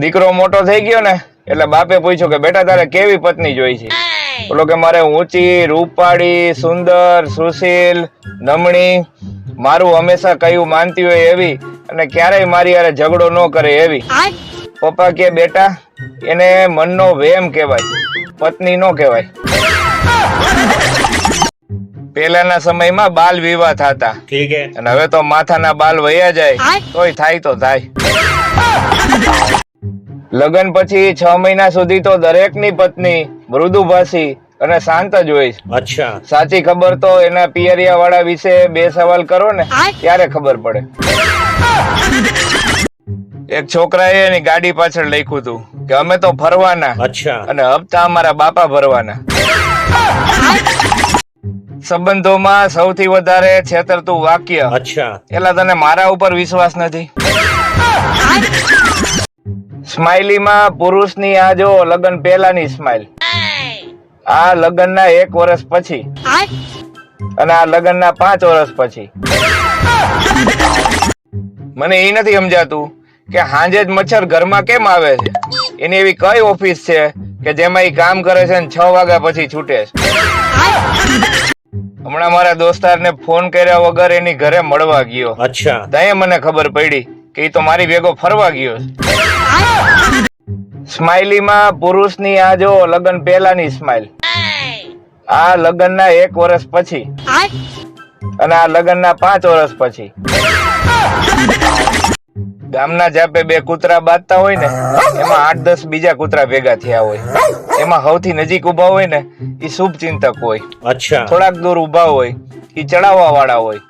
દીકરો મોટો થઈ ગયો ને એટલે બાપે પૂછ્યું કે બેટા તારે કેવી પત્ની જોઈ છે? બોલો કે મારે ઊંચી રૂપાળી સુંદર સુશીલ નમણી મારું હંમેશા કયું માનતી હોય એવી અને ક્યારેય મારી યારે ઝઘડો ન કરે એવી. પપ્પા કે બેટા એને મનનો વેમ કહેવાય પત્ની નો કહેવાય. પહેલાના સમયમાં બાલ વિવાહ થતા. અને હવે તો માથાના બાલ વયા જાય તોય થાય તો થાય. લગ્ન પછી છ મહિના સુધી તો દરેકની પત્ની મૃદુભાષી અને શાંત જ હોય અચ્છા. સાચી ખબર તો એના પિયરિયા વાળા વિશે બે સવાલ કરો ને ત્યારે ખબર પડે. એક છોકરા એની ગાડી પાછળ લખ્યું હતું કે અમે તો ફરવાના અચ્છા. અને હપ્તા અમારા બાપા ભરવાના. સંબંધોમાં સૌથી વધારે છેતરતું વાક્ય. અચ્છા. એટલે તને મારા ઉપર વિશ્વાસ નથી? સ્માઇલીમાં પુરુષની આ જો લગ્ન પહેલાની સ્માઇલ. આ લગ્નના એક વર્ષ પછી. અને આ લગ્નના પાંચ વર્ષ પછી. મને એ નથી સમજાતું કે હાંજે જ મચ્છર ઘરમાં કેમ આવે છે? એની એવી કઈ ઓફિસ છે કે જેમાં એ કામ કરે છે ને છ વાગ્યા પછી છૂટે છે? હમણાં મારા દોસ્તાર ને ફોન કર્યા વગર એની ઘરે મળવા ગયો. અચ્છા. ત્યાં મને ખબર પડી કે તો મારી ભેગો ફરવા ગયો છે. પુરુષની આ જો લગ્ન પહેલાની સ્માઇલ. આ લગ્ન ના એક વર્ષ પછી. અને આ લગ્નના પાંચ વર્ષ પછી. ગામના જાપે બે કૂતરા બાંધતા હોય ને એમાં આઠ દસ બીજા કૂતરા ભેગા થયા હોય. એમાં સૌથી નજીક ઊભા હોય ને એ શુભ ચિંતક હોય થોડાક દૂર ઊભા હોય એ ચડાવવા વાળા હોય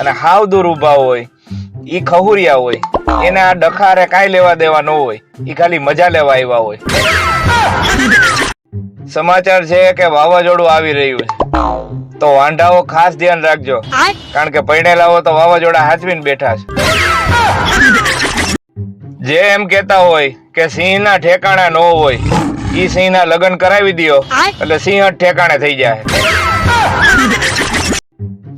અને હાવ દૂર ઊભા હોય ઈ ખહુરિયા હોય. એને આ ડખારે કાંઈ લેવા દેવા ન હોય. ઈ ખાલી મજા લેવા આવ્યા હોય. સમાચાર છે કે વાવાઝોડું આવી રહ્યું છે. તો વાંઢાઓ ખાસ ધ્યાન રાખજો. કારણ કે પરણેલાઓ તો વાવાઝોડા હાચવીને બેઠા છે. જે એમ કેતા હોય કે સિંહના ઠેકાણા ન હોય, ઈ સિંહના લગ્ન કરાવી દ્યો. એટલે સિંહ જ ઠેકાણે થઈ જાય.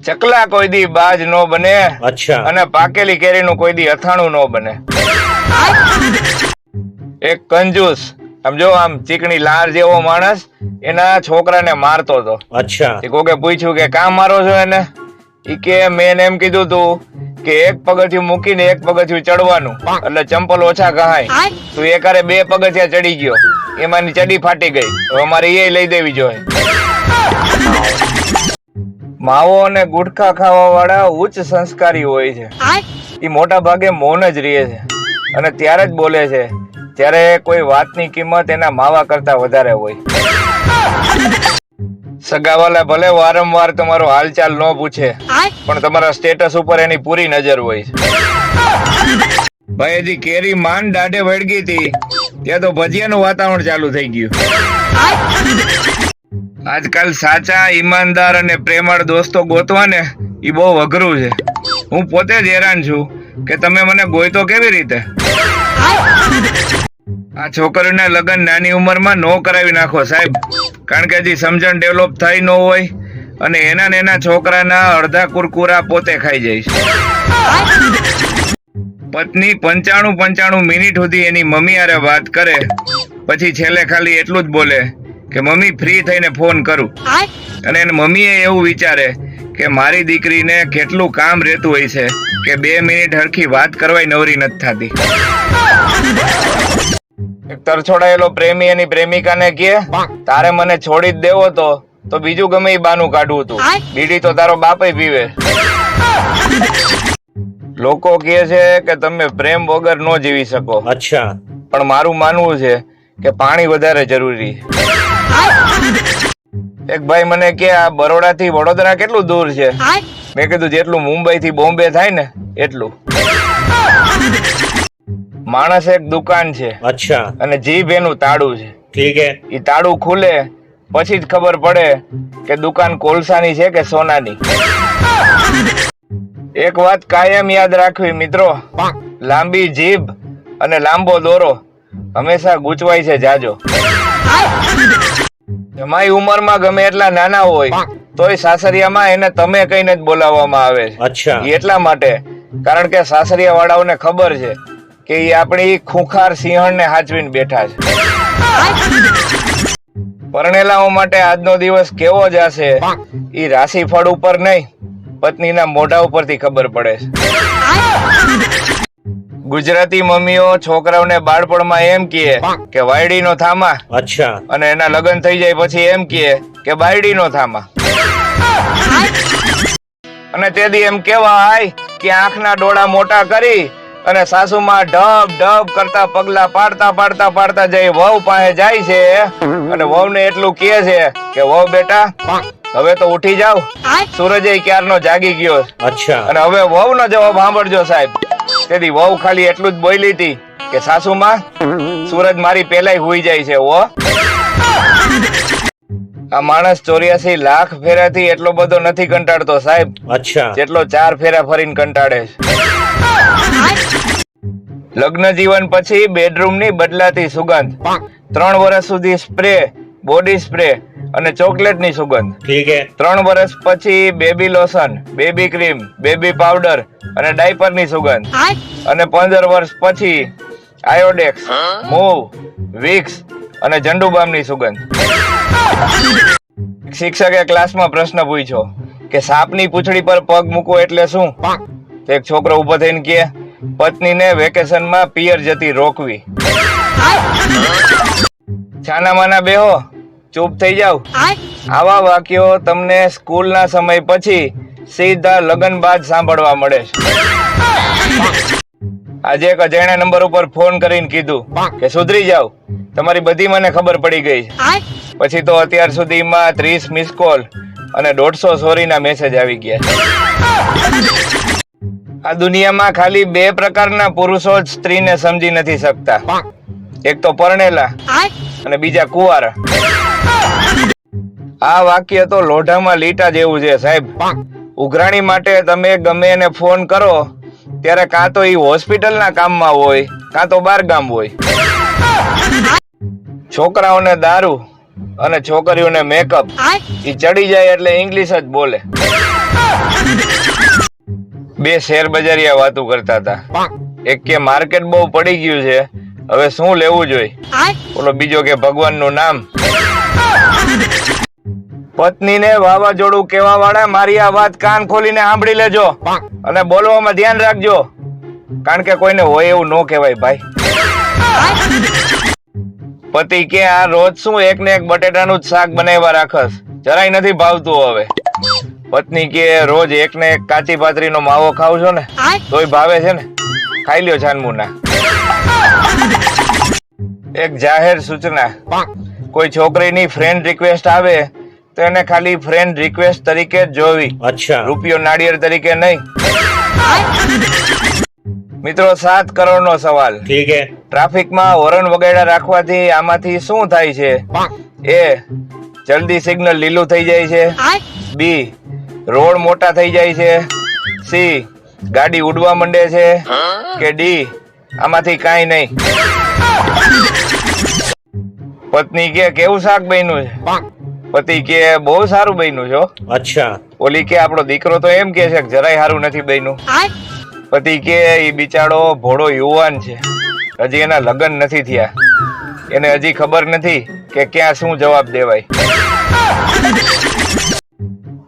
ચકલા કોઈ દી બાજ નો બને અચ્છા. અને પાકેલી કેરી નું કોઈ દી અથાણું નો બને. એક કંજુસ સમજો આમ ચીકણી લાર જેવો માણસ એના છોકરાને મારતો હતો. અચ્છા. કોકે પૂછ્યું કે કામ મારો છો એને? ઈ કે મેં એમ કીધું તું કે એક પગથિયું મૂકીને એક પગથિયું ચડવાનું એટલે ચંપલ ઓછા કહાય. તું એ બે પગથિયા ચડી ગયો. એમાંની ચડી ફાટી ગઈ. હવે મારે એ લઈ દેવી જોઈએ. માવો અને ગુટખા ખાવા વાળા ઉચ્ચ સંસ્કારી હોય છે. એ મોટા ભાગે મૌન જ રહે છે અને ત્યારે જ બોલે છે ત્યારે કોઈ વાતની કિંમત એના માવા કરતા વધારે હોય. સગાવાલા ભલે વારંવાર તમારો હાલચાલ ન પૂછે પણ તમારા સ્ટેટસ ઉપર એની પૂરી નજર હોય છે. ભાઈ હજી કેરી માન દાઢે વળગી હતી ત્યાં તો ભજીયાનું વાતાવરણ ચાલુ થઈ ગયું. આજકાલ સાચા, ઈમાનદાર અને પ્રેમાળ દોસ્તો ગોતવા ને એ બહુ અઘરું છે. હું પોતે જ હેરાન છું કે તમે મને ગોયતો કેવી રીતે? આ છોકરીના લગ્ન નાની ઉંમરમાં નો કરાવી નાખો સાહેબ. કારણ કે હજી સમજણ ડેવલપ થઈ ન હોય અને એના ને એના છોકરાના અડધા કુરકુરા પોતે ખાઈ જાય છે. પત્ની પંચાણું પંચાણું મિનિટ સુધી એની મમ્મી હારે વાત કરે, પછી છેલ્લે ખાલી એટલું જ બોલે કે મમ્મી ફ્રી થઈને ફોન કરું. અને એને મમ્મીએ એવું વિચારે કે મારી દીકરીને કેટલું કામ રહેતું હોય છે કે બે મિનિટ હરખી વાત કરવાય નવરી નથી થતી. તરછોડાયેલો પ્રેમી એની પ્રેમિકાને કહે તારે મને છોડી જ દેવો તો તો બીજું ગમે એ બાનું કાઢવું હતું બીડી તો તારો બાપે પીવે. લોકો કહે છે કે તમે પ્રેમ વગર નો જીવી શકો. અચ્છા. પણ મારું માનવું છે કે પાણી વધારે જરૂરી એક ભાઈ મને કે આ બરોડા થી વડોદરા કેટલું દૂર છે? મેં કીધું જેટલું મુંબઈ થી બોમ્બે થાય ને એટલું. માણસ એક દુકાન છે અચ્છા. અને જીભ એનું તાળું છે. ઠીક હે. તાળું ખુલે પછી જ ખબર પડે કે દુકાન કોલસાની છે કે સોનાની. એક વાત કાયમ યાદ રાખવી મિત્રો. લાંબી જીભ અને લાંબો દોરો હંમેશા ગૂંચવાય છે જાજો. જમાઈ ઉંમરમાં ગમે એટલા નાના હોય તોય સાસરિયામાં એને તમે કહીને જ બોલાવવામાં આવે અચ્છા. એટલા માટે. કારણ કે સાસરિયા વાળાઓને ખબર છે કે એ આપણી ખૂંખાર સિંહણને હાચવીને બેઠા છે. પરણેલાઓ માટે આજનો દિવસ કેવો જ હશે એ રાશિ ફળ ઉપર નહીં પત્નીના મોઢા ઉપરથી ખબર પડે છે. ગુજરાતી મમ્મીઓ છોકરાઓને બાળપણમાં એમ કહે કે વાયડીનો થામા. અચ્છા. અને એના લગ્ન થઈ જાય પછી એમ કહે કે બાયડીનો થામા. અને તેથી એમ કેવા આય કે આંખના ડોળા મોટા કરી અને સાસુમાં ડબ ડબ કરતા પગલા પાડતા પાડતા પાડતા જઈ વહુ પાસે જાય છે. અને વહુને એટલું કહે છે કે વહુ બેટા હવે તો ઉઠી જાવ સૂરજ ક્યારનો જાગી ગયો. અચ્છા. અને હવે વહુ નો જવાબ સાંભળજો સાહેબ. તેથી વહુ ખાલી એટલું જ બોલી હતી કે સાસુમાં સૂરજ મારી પેલાય હુઈ જાય છે ઓ આ માણસ ચોર્યાસી લાખ ફેરા થી એટલો બધો નથી કંટાળતો સાહેબ. અચ્છા. જેટલો ચાર ફેરા ફરીને કંટાળે છે. લગ્ન જીવન પછી બેડરૂમની બદલાતી સુગંધ. ત્રણ વર્ષ સુધી સ્પ્રે બોડી સ્પ્રે અને ચોકલેટની સુગંધ. ઠીક ત્રણ વર્ષ પછી baby lotion baby cream baby powder અને ડાયપરની સુગંધ અને પંદર વર્ષ પછી આયોડેક્સ મૂવ વિક્સ અને જંડુબામની સુગંધ. શિક્ષકે ક્લાસમાં પ્રશ્ન પૂછ્યો કે સાપની પૂંછડી પર પગ મૂકો એટલે શું? એક છોકરો ઊભો થઈને કહે પત્નીને વેકેશનમાં પિયર જતી રોકવી. છાના માના બેહો ચૂપ થઈ જાવ. આવા વાક્યો તમને સ્કૂલના સમય પછી સીધા લગ્ન બાદ સાંભળવા મળે છે. આજે એક અજાણ્યા નંબર ઉપર ફોન કરીને કીધું કે, સુધરી જાવ તમારી બધી મને ખબર પડી ગઈ પછી તો અત્યાર સુધીમાં ત્રીસ મિસ કોલ અને દોઢસો સોરીના મેસેજ આવી ગયા આ દુનિયામાં ખાલી બે પ્રકારના પુરુષો જ સ્ત્રીને સમજી નથી શકતા. એક તો પરણેલા અને બીજા કુંવારા. આ વાક્ય તો લોઢામાં લીટા જેવું છે સાહેબ. ઉઘરાણી માટે તમે ગમે એને ફોન કરો ત્યારે કાં તો એ હોસ્પિટલના કામમાં હોય કાં તો ગામ હોય. છોકરાઓને દારૂ અને છોકરીઓને મેકઅપ એ ચડી જાય એટલે ઇંગ્લિશ જ બોલે. બે શેર બજારિયા વાતો કરતા હતા. એક કે માર્કેટ બહુ પડી ગયું છે હવે શું લેવું જોઈએ? ઓલો બીજો કે ભગવાનનું નામ? પત્નીને વાવાઝોડું કેવા વાળા મારી આ વાત કાન ખોલીને સાંભળી લેજો. અને બોલવામાં ધ્યાન રાખજો. કારણ કે કોઈને હોય એવું ન કહેવાય ભાઈ. પતિ કે આ રોજ શું એક ને એક બટેટાનું જ શાક બનાવવા રાખસ? જરાય નથી ભાવતું હવે. પત્ની કે રોજ એક ને એક કાચી પાતરીનો માવો ખાવ છો ને તોય ભાવે છે ને? ખાઈ લ્યો છાનમુના એક જાહેર સૂચના. કોઈ છોકરીની ફ્રેન્ડ રિક્વેસ્ટ આવે તો એને ખાલી ફ્રેન્ડ રિક્વેસ્ટ તરીકે જ જોવી. અચ્છા. રૂપિયો નાળિયેર તરીકે નહીં. મિત્રો સાત કરોડ નો સવાલ. ઠીક હે. ટ્રાફિકમાં હોર્ન વગેરે રાખવાથી આમાંથી શું થાય છે? એ જલ્દી સિગ્નલ લીલું થઈ જાય છે. બી રોડ મોટા થઈ જાય છે. સી ગાડી ઉડવા માંડે છે. કે ડી આમાંથી કાંઈ નહીં. પત્ની કે કેવું શાક બન્યું છે? પતિ કે બહુ સારું બન્યું છે અચ્છા. ઓલી કે આપડો દીકરો તો એમ કે છે કે જરાય સારું નથી બન્યું. પતિ કે એ બિચારો ભોળો યુવાન છે. હજી એના લગ્ન નથી થયા. એને હજી ખબર નથી કે ક્યાં શું જવાબ દેવાય.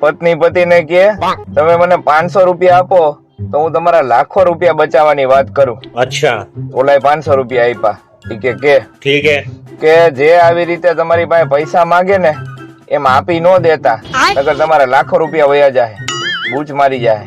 પત્ની પતિને કે તમે મને પાંચસો રૂપિયા આપો તો હું તમારા લાખો રૂપિયા બચાવવાની વાત કરું. અચ્છા. ઓલાએ પાંચસો રૂપિયા આપ્યા. કે કે? ઠીક હે કે જે આવી રીતે તમારી પાસે પૈસા માંગે ને એમ આપી નો દેતા. અગર તમારે લાખો રૂપિયા વયા જાય બૂચ મારી જાય.